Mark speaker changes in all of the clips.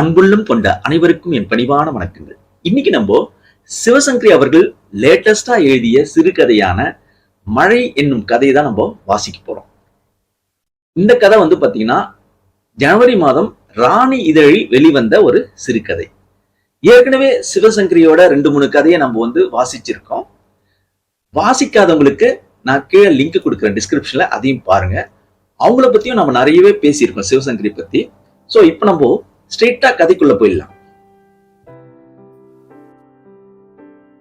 Speaker 1: அன்புள்ளம் கொண்ட அனைவருக்கும் என் பணிவான வணக்கங்கள். இன்னைக்கு நம்ம சிவசங்கரி அவர்கள் லேட்டஸ்டா எழுதிய சிறுகதையான மழை என்னும் கதையை தான் நம்ம வாசிக்க போறோம். இந்த கதை வந்து பாத்தீங்கன்னா ஜனவரி மாதம் ராணி இதழில் வெளிவந்த ஒரு சிறுகதை. ஏற்கனவே சிவசங்கரியோட ரெண்டு மூணு கதையை நம்ம வந்து வாசிச்சிருக்கோம். வாசிக்காதவங்களுக்கு நான் கீழே லிங்க் கொடுக்குறேன் டிஸ்கிரிப்ஷன்ல அதையும் பாருங்க. அவங்கள பத்தியும் நம்ம நிறையவே பேசியிருக்கோம் சிவசங்கரி பத்தி. சோ இப்போ நம்ம ஸ்ட்ரெயிட்டா கதைக்குள்ள போயிடலாம்.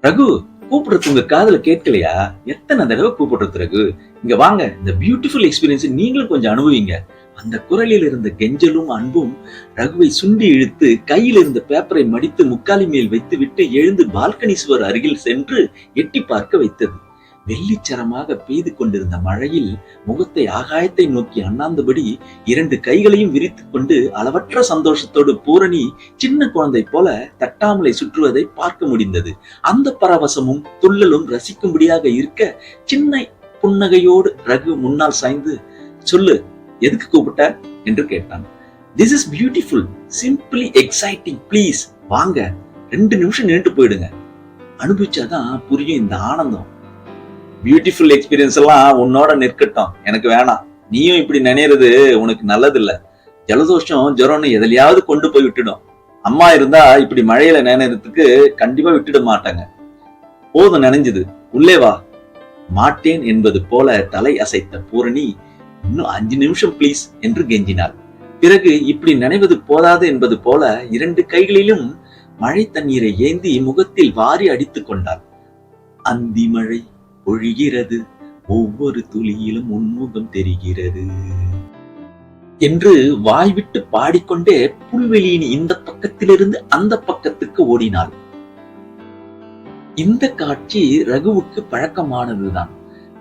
Speaker 1: ரகு கூப்பிடுறது உங்க காதல கேட்கலையா? எத்தனை தடவை கூப்பிடுறது ரகு? இங்க வாங்க இந்த பியூட்டிஃபுல் எக்ஸ்பீரியன்ஸ் நீங்களும் கொஞ்சம் அனுபவிங்க. அந்த குரலில் இருந்த கெஞ்சலும் அன்பும் ரகுவை சுண்டி இழுத்து கையில் இருந்த பேப்பரை மடித்து முக்காலி மேல் வைத்து விட்டு எழுந்து பால்கனி சுவர் அருகில் சென்று எட்டி பார்க்க வைத்தது. வெள்ளிச்சரமாக பெய்து கொண்டிருந்த மழையில் முகத்தை ஆகாயத்தை நோக்கி அண்ணாந்தபடி இரண்டு கைகளையும் விரித்துக் கொண்டு அளவற்ற சந்தோஷத்தோடு பூரணி சின்ன குழந்தை போல தட்டாமலை சுற்றுவதை பார்க்க முடிந்தது. அந்த பரவசமும் துள்ளலும் ரசிக்கும்படியாக இருக்க சின்ன புன்னகையோடு ரகு முன்னால் சாய்ந்து சொல்லு எதுக்கு கூப்பிட்ட? என்று கேட்டான். This is beautiful simply exciting please வாங்க ரெண்டு நிமிஷம் நின்று போயிடுங்க. அனுபவிச்சாதான் புரியும் இந்த ஆனந்தம். பியூட்டிஃபுல் எக்ஸ்பீரியன்ஸ் எல்லாம் உன்னோட நிற்கட்டும். எனக்கு வேணாம். நீயும் இப்படி நினைறது உனக்கு நல்லது இல்ல ஜலதோஷம் ஜுரம்னு எதுலையாவது கொண்டு போய் விட்டுடும். அம்மா இருந்தா இப்படி மழையில நினைறதுக்கு கண்டிப்பா விட்டுட மாட்டாங்க. போதும் நினைஞ்சது. உள்ளே வா. மாட்டேன் என்பது போல தலை அசைத்த பூரணி இன்னும் அஞ்சு நிமிஷம் ப்ளீஸ் என்று கெஞ்சினாள். பிறகு இப்படி நினைவது போதாது என்பது போல இரண்டு கைகளிலும் மழை தண்ணீரை ஏந்தி முகத்தில் வாரி அடித்துக் கொண்டாள். அந்தி மழை பொழிகிறது ஒவ்வொரு துளியிலும் உன்முகம் தெரிகிறது. என்று வாய்விட்டு பாடிக்கொண்டே புல்வெளியின் இந்த பக்கத்திலிருந்து அந்த பக்கத்துக்கு ஓடினாள். இந்த காட்சி ரகுவுக்கு பழக்கமானதுதான்.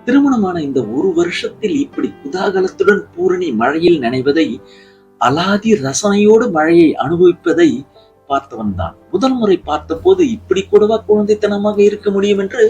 Speaker 1: திருமணமான இந்த ஒரு வருஷத்தில் இப்படி குதாகலத்துடன் பூரணி மழையில் நனைவதை அலாதி ரசனையோடு மழையை அனுபவிப்பதை பார்த்தவன் தான் முதல் முறை பார்த்தபோது இப்படி கூடவா குழந்தைத்தனமாக இருக்க முடியும் என்று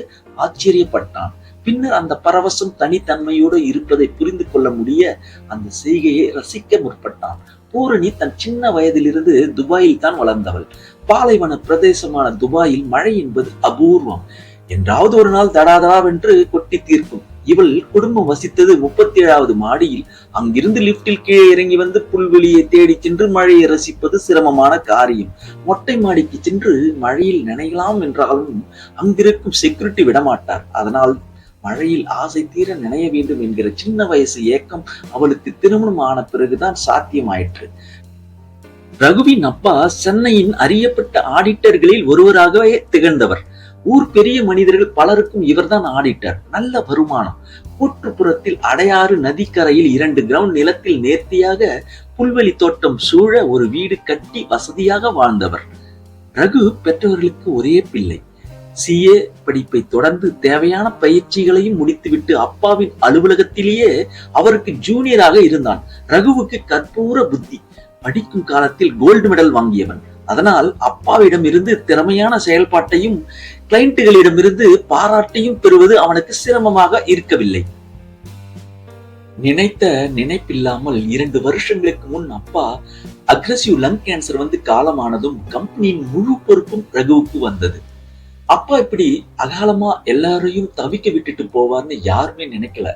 Speaker 1: ஆச்சரியப்பட்டான். பின்னர் அந்த பரவசம் தனித்தன்மையோடு இருப்பதை புரிந்து கொள்ள முடிய அந்த செய்கையை ரசிக்க முற்பட்டான். பூரணி தன் சின்ன வயதிலிருந்து துபாயில் தான் வளர்ந்தவள். பாலைவன பிரதேசமான துபாயில் மழை என்பது அபூர்வம். என்றாவது ஒரு நாள் தடாதடாவென்று கொட்டி தீர்க்கும். இவள் குடும்பம் வசித்தது முப்பத்தி ஏழாவது மாடியில். அங்கிருந்து லிப்டில் கீழே இறங்கி வந்து புல்வெளியை தேடி சென்று மழையை ரசிப்பது சிரமமான காரியம். மொட்டை மாடிக்கு சென்று மழையில் நினைக்கலாம் என்றாலும் அங்கிருக்கும் செக்யூரிட்டி விடமாட்டார். அதனால் மழையில் ஆசை தீர நினைய வேண்டும் என்கிற சின்ன வயசு ஏக்கம் அவளுக்கு திருமணம் ஆன பிறகுதான் சாத்தியமாயிற்று. ரகுவின் அப்பா சென்னையின் அறியப்பட்ட ஆடிட்டர்களில் ஒருவராகவே திகழ்ந்தவர். ஊர் பெரிய மனிதர்கள் பலருக்கும் இவர்தான் ஆடிட்டர். நல்ல வருமானம். கூற்றுப்புறத்தில் அடையாறு நதிக்கரையில் இரண்டு கிரவுண்ட் நிலத்தில் நேர்த்தியாக புல்வெளி தோட்டம் சூழ ஒரு வீடு கட்டி வசதியாக வாழ்ந்தவர். ரகு பெற்றவர்களுக்கு ஒரே பிள்ளை. சிஏ படிப்பை தொடர்ந்து தேவையான பயிற்சிகளையும் முடித்துவிட்டு அப்பாவின் அலுவலகத்திலேயே அவருக்கு ஜூனியராக இருந்தான். ரகுவுக்கு கற்பூர புத்தி. படிக்கும் காலத்தில் கோல்டு மெடல் வாங்கியவன். அதனால் அப்பாவிடம் இருந்து திறமையான செயல்பாட்டையும் கிளைண்ட்டுகளிடமிருந்து பாராட்டையும் பெறுவது அவனுக்கு சிரமமாக இருக்கவில்லை. நினைத்த நினைப்பில்லாமல் இரண்டு வருஷங்களுக்கு முன் அப்பா அக்ரசிவ் லங் கேன்சர் வந்து காலமானதும் கம்பெனியின் முழு பொறுப்பும் ரகுவுக்கு வந்தது. அப்பா இப்படி அகாலமா எல்லாரையும் தவிக்க விட்டுட்டு போவார்னு யாருமே நினைக்கல.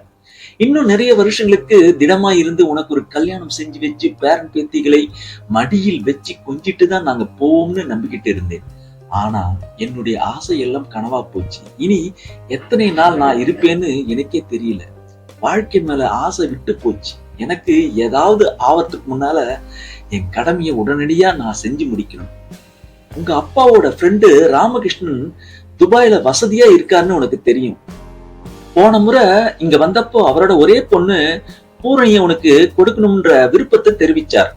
Speaker 1: இன்னும் நிறைய வருஷங்களுக்கு திடமா இருந்து உனக்கு ஒரு கல்யாணம் செஞ்சு வச்சு பேரன் பேத்திகளை மடியில் வச்சு கொஞ்சிட்டு தான் நாங்க போவோம்னு நம்பிக்கிட்டு இருந்தேன். ஆனா என்னுடைய ஆசை எல்லாம் கனவா போச்சு. இனி எத்தனை நாள் நான் இருப்பேன்னு எனக்கே தெரியல. வாழ்க்கை மேல ஆசை விட்டு போச்சு. எனக்கு ஏதாவது ஆபத்துக்கு முன்னால என் கடமையை உடனடியா நான் செஞ்சு முடிக்கணும். உங்க அப்பாவோட ஃப்ரெண்டு ராமகிருஷ்ணன் துபாயில வசதியா இருக்காருன்னு உனக்கு தெரியும். போன முறை இங்க வந்தப்போ அவரோட ஒரே பொண்ணு பூரணிய உனக்கு கொடுக்கணும்ன்ற விருப்பத்தை தெரிவிச்சார்.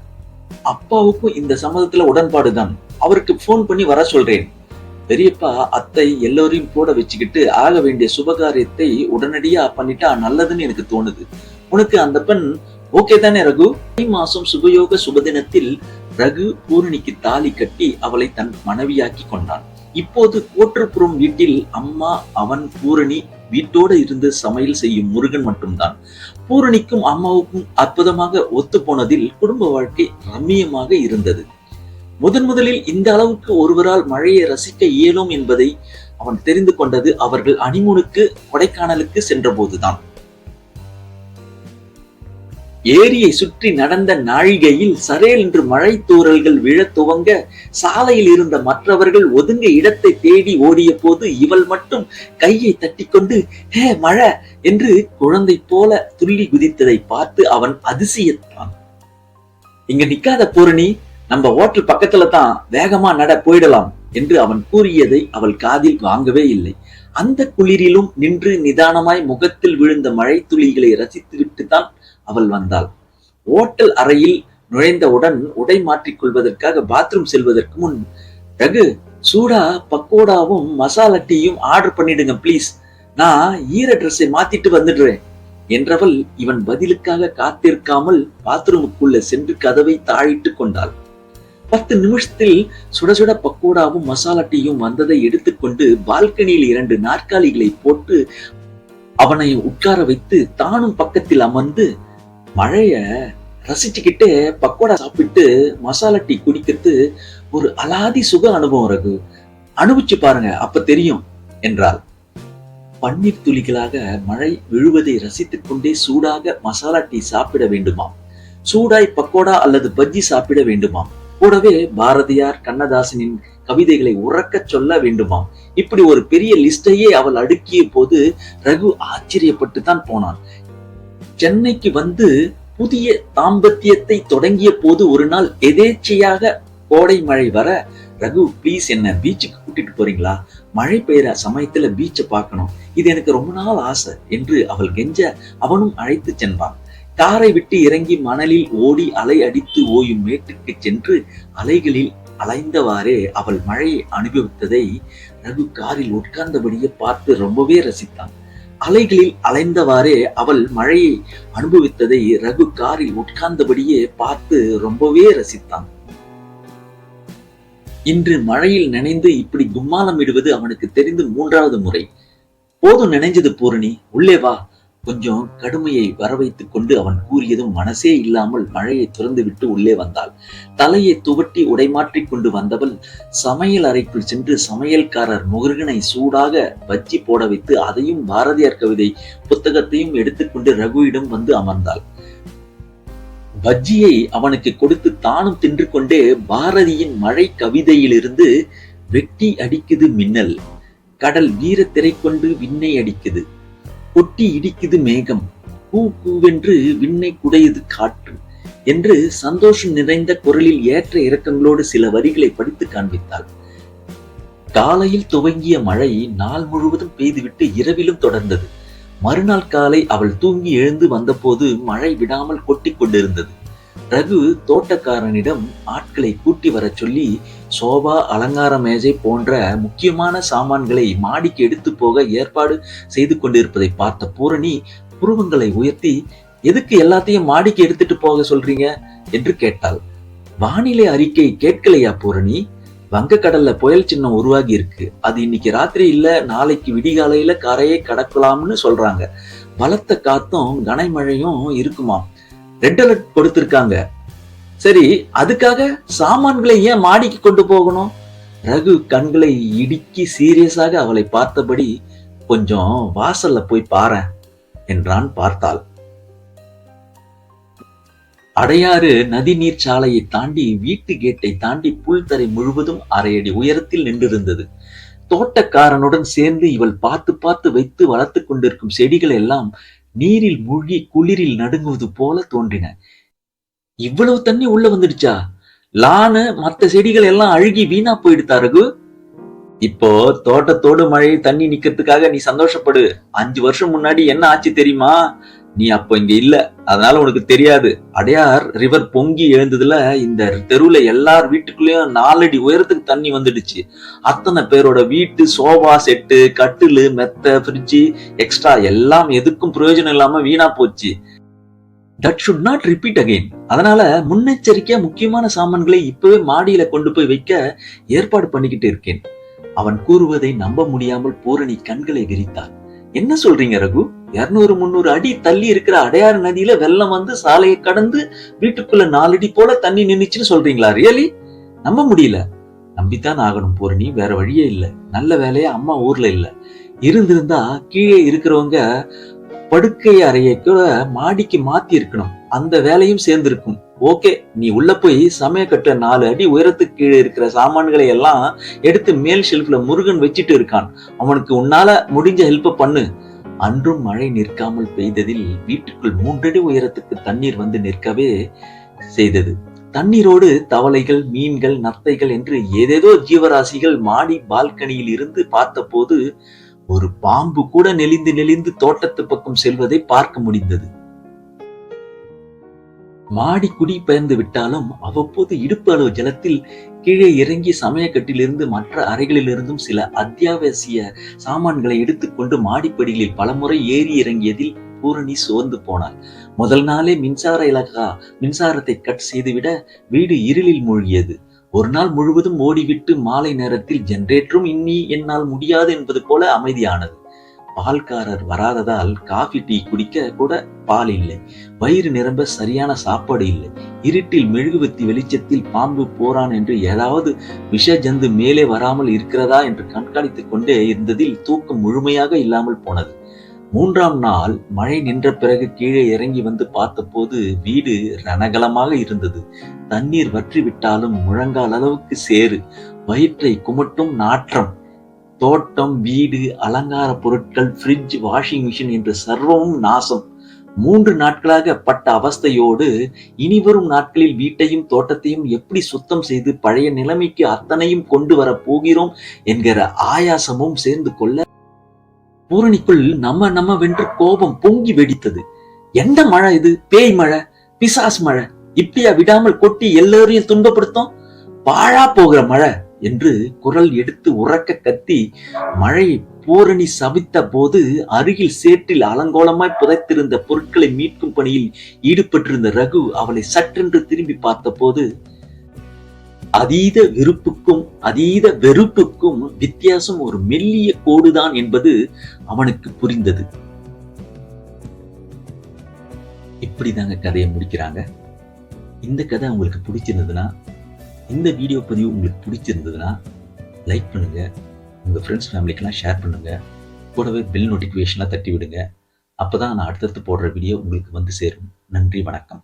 Speaker 1: அப்பாவுக்கும் இந்த சம்மதத்துல உடன்பாடுதான் அவருக்கு போன் பண்ணி வர சொல்றேன். பெரியப்பா அத்தை எல்லோரையும் கூட வச்சுக்கிட்டு ஆக வேண்டிய சுபகாரியத்தை உடனடியா பண்ணிட்டா நல்லதுன்னு எனக்கு தோணுது. உனக்கு அந்த பெண் ஓகே தானே ரகு? மாசம் சுபயோக சுபதினத்தில் ரகு பூரணிக்கு தாலி கட்டி அவளை தன் மனைவியாக்கி கொண்டான். இப்போது கோற்றுப்புறம் வீட்டில் அம்மா அவன் பூரணி வீட்டோடு இருந்து சமையல் செய்யும் முருகன் மட்டும்தான். பூரணிக்கும் அம்மாவுக்கும் அற்புதமாக ஒத்து போனதில் குடும்ப வாழ்க்கை ரம்மியமாக இருந்தது. முதன் முதலில் இந்த அளவுக்கு ஒருவரால் மழையை ரசிக்க இயலும் என்பதை அவன் தெரிந்து கொண்டது அவர்கள் அனிமுனுக்கு கொடைக்கானலுக்கு சென்றபோதுதான். ஏரியை சுற்றி நடந்த நாழிகையில் சரேல் என்று மழை தூறல்கள் விழத் துவங்க சாலையில் இருந்த மற்றவர்கள் ஒதுங்க இடத்தை தேடி ஓடிய போது இவள் மட்டும் கையை தட்டிக்கொண்டு ஹே மழை! என்று குழந்தை போல துள்ளி குதித்ததை பார்த்து அவன் அதிசயத்தான். இங்க நிக்காத பூரணி நம்ம ஓட்டல் பக்கத்துல தான் வேகமா நட போயிடலாம் என்று அவன் கூறியதை அவள் காதில் வாங்கவே இல்லை. அந்த குளிரிலும் நின்று நிதானமாய் முகத்தில் விழுந்த மழை துளிகளை ரசித்துவிட்டு தான் அவள் வந்தாள். ஓட்டல் அறையில் நுழைந்தவுடன் உடை மாற்றிக் கொள்வதற்காக பாத்ரூம் செல்வதற்கு முன் ரகு சூடா பக்கோடாவும் மசாலா டீயும் ஆர்டர் பண்ணிடுங்க ப்ளீஸ் நான் ஈர ட்ரெஸ்ஸை மாத்திட்டு வந்துடுறேன். என்றவள் இவன் பதிலுக்காக காத்திருக்காமல் பாத்ரூமுக்குள்ள சென்று கதவை தாழிட்டு கொண்டாள். பத்து நிமிஷத்தில் சுட சுட பக்கோடாவும் மசாலா டீயும் வந்ததை எடுத்துக்கொண்டு பால்கனியில் இரண்டு நாற்காலிகளை போட்டு அவனை உட்கார வைத்து தானும் பக்கத்தில் அமர்ந்து மழைய ரசிச்சுக்கிட்டே பக்கோடா சாப்பிட்டு மசாலா டீ குடிக்கிறது ஒரு அலாதி சுக அனுபவம் ரகு அனுபவிச்சு பாருங்க அப்ப தெரியும் என்றாள். பன்னீர் துளிகளாக மழை விழுவதை ரசித்துக் கொண்டே சூடாக மசாலா டீ சாப்பிட வேண்டுமாம். சூடாய் பக்கோடா அல்லது பஜ்ஜி சாப்பிட வேண்டுமாம். கூடவே பாரதியார் கண்ணதாசனின் கவிதைகளை உறக்கச் சொல்ல வேண்டுமாம். இப்படி ஒரு பெரிய லிஸ்டையே அவள் அடுக்கிய போது ரகு ஆச்சரியப்பட்டு தான் போனான். சென்னைக்கு வந்து புதிய தாம்பத்தியத்தை தொடங்கிய போது ஒரு நாள் எதேச்சையாக கோடை மழை வர ரகு ப்ளீஸ் என்ன பீச்சுக்கு கூட்டிட்டு போறீங்களா? மழை பெய்யற சமயத்துல பீச்சை பார்க்கணும். இது எனக்கு ரொம்ப நாள் ஆசை என்று அவள் கெஞ்ச அவனும் அழைத்து சென்றான். காரை விட்டு இறங்கி மணலில் ஓடி அலை அடித்து ஓயும் மேட்டுக்கு சென்று அலைகளில் அலைந்தவாறே அவள் மழையை அனுபவித்ததை ரகு காரில் உட்கார்ந்தபடியே பார்த்து ரொம்பவே ரசித்தான். அலைகளில் அலைந்தவாறே அவள் மழையை அனுபவித்ததை ரகு காரில் உட்கார்ந்தபடியே பார்த்து ரொம்பவே ரசித்தான். இன்று மழையில் நினைந்து இப்படி கும்மாலம் இடுவது அவனுக்கு தெரிந்து மூன்றாவது முறை. போதும் நினைஞ்சது பூரணி உள்ளே வா. கொஞ்சம் கடுமையை வரவைத்துக் கொண்டு அவன் கூறியதும் மனசே இல்லாமல் மழையை துறந்து விட்டு உள்ளே வந்தாள். தலையை துவட்டி உடைமாற்றிக் கொண்டு வந்தவள் சமையல் அறைக்குள் சென்று சமையல்காரர் முருகனை சூடாக பஜ்ஜி போட வைத்து அதையும் பாரதியார் கவிதை புத்தகத்தையும் எடுத்துக்கொண்டு ரகுவிடம் வந்து அமர்ந்தாள். பஜ்ஜியை அவனுக்கு கொடுத்து தானும் தின்று கொண்டே பாரதியின் மழை கவிதையிலிருந்து வெட்டி அடிக்குது மின்னல். கடல் வீரத்திரை கொண்டு விண்ணை அடிக்குது. கொட்டி இடிக்குது மேகம். பூ பூவென்று விண்ணை குடையுது காற்று என்று சந்தோஷம் நிறைந்த குரலில் ஏற்ற இறக்கங்களோடு சில வரிகளை படித்து காண்பித்தாள். காலையில் துவங்கிய மழை நாள் முழுவதும் பெய்துவிட்டு இரவிலும் தொடர்ந்தது. மறுநாள் காலை அவள் தூங்கி எழுந்து வந்தபோது மழை விடாமல் கொட்டி கொண்டிருந்தது. ரகு தோட்டக்காரனிடம் ஆட்களை கூட்டி வரச் சொல்லி சோபா அலங்கார மேஜை போன்ற முக்கியமான சாமான்களை மாடிக்கு எடுத்து போக ஏற்பாடு செய்து கொண்டிருப்பதை பார்த்த பூரணி புருவங்களை உயர்த்தி எதுக்கு எல்லாத்தையும் மாடிக்கு எடுத்துட்டு போக சொல்றீங்க? என்று கேட்டாள். வானிலை அறிக்கை கேட்கலையா பூரணி? வங்கக்கடல்ல புயல் சின்னம் உருவாகி இருக்கு. அது இன்னைக்கு ராத்திரி இல்ல நாளைக்கு விடிகாலையில கரையை கடக்கலாம்னு சொல்றாங்க. பலத்த காத்தும் கனமழையும் இருக்குமாம். ரெட் அலர்ட் கொடுத்திருக்காங்க. சரி அதுக்காக சாமான்களை ஏன் மாடிக்கு கொண்டு போகணும்? ரகு கண்களை இடுக்கி சீரியஸாக அவளை பார்த்தபடி கொஞ்சம் வாசல்ல போய் பாரு என்றான் பார்த்தாள். அடையாறு நதி நீர் சாலையை தாண்டி வீட்டு கேட்டை தாண்டி புல்தரை முழுவதும் அரையடி உயரத்தில் நின்றிருந்தது. தோட்டக்காரனுடன் சேர்ந்து இவள் பார்த்து பார்த்து வைத்து வளர்த்து கொண்டிருக்கும் செடிகள் எல்லாம் நீரில் மூழ்கி குளிரில் நடுங்குவது போல தோன்றின. இவ்வளவு தண்ணி உள்ள வந்துடுச்சா? லானு மத்த செடிகள் எல்லாம் அழுகி வீணா போயிடுதா ரகு? இப்போ தோட்டத்தோடு மழை தண்ணி நிக்கிறதுக்காக நீ சந்தோஷப்படு. அஞ்சு வருஷம் முன்னாடி என்ன ஆச்சு தெரியுமா? நீ அப்போ இங்க இல்ல. அதனால உனக்கு தெரியாது. அடையார் ரிவர் பொங்கி எழுந்ததுல இந்த தெருவுல எல்லார் வீட்டுக்குள்ளேயும் நாலடி உயரத்துக்கு தண்ணி வந்துடுச்சு. அத்தனை பேரோட வீட்டு சோபா செட்டு கட்டிலு மெத்த ஃப்ரிட்ஜு எக்ஸ்ட்ரா எல்லாம் எதுக்கும் பிரயோஜனம் இல்லாம வீணா போச்சு. That should not repeat again அதனால முன்னெச்சரிக்கையா முக்கியமான சாமான்களை இப்பவே மாடியில கொண்டு போய் வைக்க ஏற்பாடு பண்ணிக்கிட்டு இருக்கேன். அவன் கூறுவதை நம்ப முடியாமல் பூரணி கண்களை விரித்தாள் என்ன சொல்றீங்க ரகு? இருநூறு முந்நூறு அடி தள்ளி இருக்கிற அடையாறு நதியில வெள்ளம் வந்து சாலையை கடந்து வீட்டுக்குள்ள நாலடி போல தண்ணி நின்னுச்சுன்னு சொல்றீங்களா? ரியலி நம்ப முடியல. நம்பித்தான் ஆகணும் பூரணி. வேற வழியே இல்லை. நல்ல வேலையா அம்மா ஊர்ல இல்ல. இருந்திருந்தா கீழே இருக்கிறவங்க படுக்கை அறையை கூட மாடிக்கு மாத்தி இருக்கணும். அந்த வேலையும் சேர்ந்திருக்கும். ஓகே நீ உள்ள போய் சமயக்கட்ட நாலு அடி உயரத்துக்கு கீழே இருக்கிற சாமான்களை எல்லாம் எடுத்து மேல் ஷெல்ஃப்ல முருகன் வச்சுட்டு இருக்கான். அவனுக்கு உன்னால முடிஞ்ச ஹெல்ப் பண்ணு. அன்றும் மழை நிற்காமல் பெய்ததில் வீட்டுக்குள் மூன்றடி உயரத்துக்கு தண்ணீர் வந்து நிற்கவே செய்தது. தண்ணீரோடு தவளைகள் மீன்கள் நத்தைகள் என்று ஏதேதோ ஜீவராசிகள் மாடி பால்கனியில் இருந்து பார்த்தபோது ஒரு பாம்பு கூட நெளிந்து நெளிந்து தோட்டத்து பக்கம் செல்வதை பார்க்க முடிந்தது. மாடி குடி பெயர்ந்து விட்டாலும் அவ்வப்போது இடுப்பு அளவு ஜலத்தில் கீழே இறங்கி சமயக்கட்டிலிருந்து மற்ற அறைகளிலிருந்தும் சில அத்தியாவசிய சாமான்களை எடுத்துக்கொண்டு மாடிப்படிகளில் பலமுறை ஏறி இறங்கியதில் பூரணி சோர்ந்து போனாள். முதல் நாளே மின்சார இலக்கா மின்சாரத்தை கட் செய்துவிட வீடு இருளில் மூழ்கியது. ஒரு நாள் முழுவதும் ஓடிவிட்டு மாலை நேரத்தில் ஜெனரேட்டரும் இன்னி என்னால் முடியாது என்பது போல அமைதியானது. பால்காரர் வராததால் காஃபி டீ குடிக்க கூட பால் இல்லை. வயிறு நிரம்ப சரியான சாப்பாடு இல்லை. இருட்டில் மெழுகுவத்தி வெளிச்சத்தில் பாம்பு போறான் என்று ஏதாவது விஷ ஜந்து மேலே வராமல் இருக்கிறதா என்று கண்காணித்துக் கொண்டே இருந்ததில் தூக்கம் முழுமையாக இல்லாமல் போனது. மூன்றாம் நாள் மழை நின்ற பிறகு கீழே இறங்கி வந்து பார்த்தபோது வீடு ரணகலமாக இருந்தது. தண்ணீர் வற்றி விட்டாலும் முழங்கால் அளவுக்கு சேறு. வயிற்றை குமட்டும் நாற்றம். தோட்டம் வீடு அலங்கார பொருட்கள் ஃப்ரிட்ஜ் வாஷிங் மிஷின் என்ற சர்வமும் நாசம். மூன்று நாட்களாக பட்ட அவஸ்தையோடு இனி வரும் நாட்களில் வீட்டையும் தோட்டத்தையும் எப்படி சுத்தம் செய்து பழைய நிலைமைக்கு அத்தனையும் கொண்டு வர போகிறோம் என்கிற ஆயாசமும் சேர்ந்து கொள்ள பூரணிக்குள் நம்ம நம்ம வென்று கோபம் பொங்கி வெடித்தது. எந்த மழை இது? பேய் மழை? பிசாஸ் மழை? இப்படியா விடாமல் கொட்டி எல்லோரையும் துன்பப்படுத்தும்? பாழா போகிற மழை? என்று குரல் எடுத்து உறக்க கத்தி மழையை பூரணி சபித்த போது அருகில் சேற்றில் அலங்கோலமாய் புதைத்திருந்த பொருட்களை மீட்கும் பணியில் ஈடுபட்டிருந்த ரகு அவளை சற்றென்று திரும்பி பார்த்தபோது அதீத விருப்புக்கும் அதீத வெறுப்புக்கும் வித்தியாசம் ஒரு மெல்லிய கோடுதான் என்பது அவனுக்கு புரிந்தது. இப்படிதாங்க கதையை முடிக்கிறாங்க. இந்த கதை உங்களுக்கு பிடிச்சிருந்ததுன்னா இந்த வீடியோ பதிவு உங்களுக்கு பிடிச்சிருந்ததுன்னா லைக் பண்ணுங்கள் உங்கள் ஃப்ரெண்ட்ஸ் ஃபேமிலிக்கெல்லாம் ஷேர் பண்ணுங்கள் கூடவே பெல் நோட்டிஃபிகேஷனாக தட்டி விடுங்க அப்பதான் நான் அடுத்தடுத்து போடுற வீடியோ உங்களுக்கு வந்து சேரும். நன்றி வணக்கம்.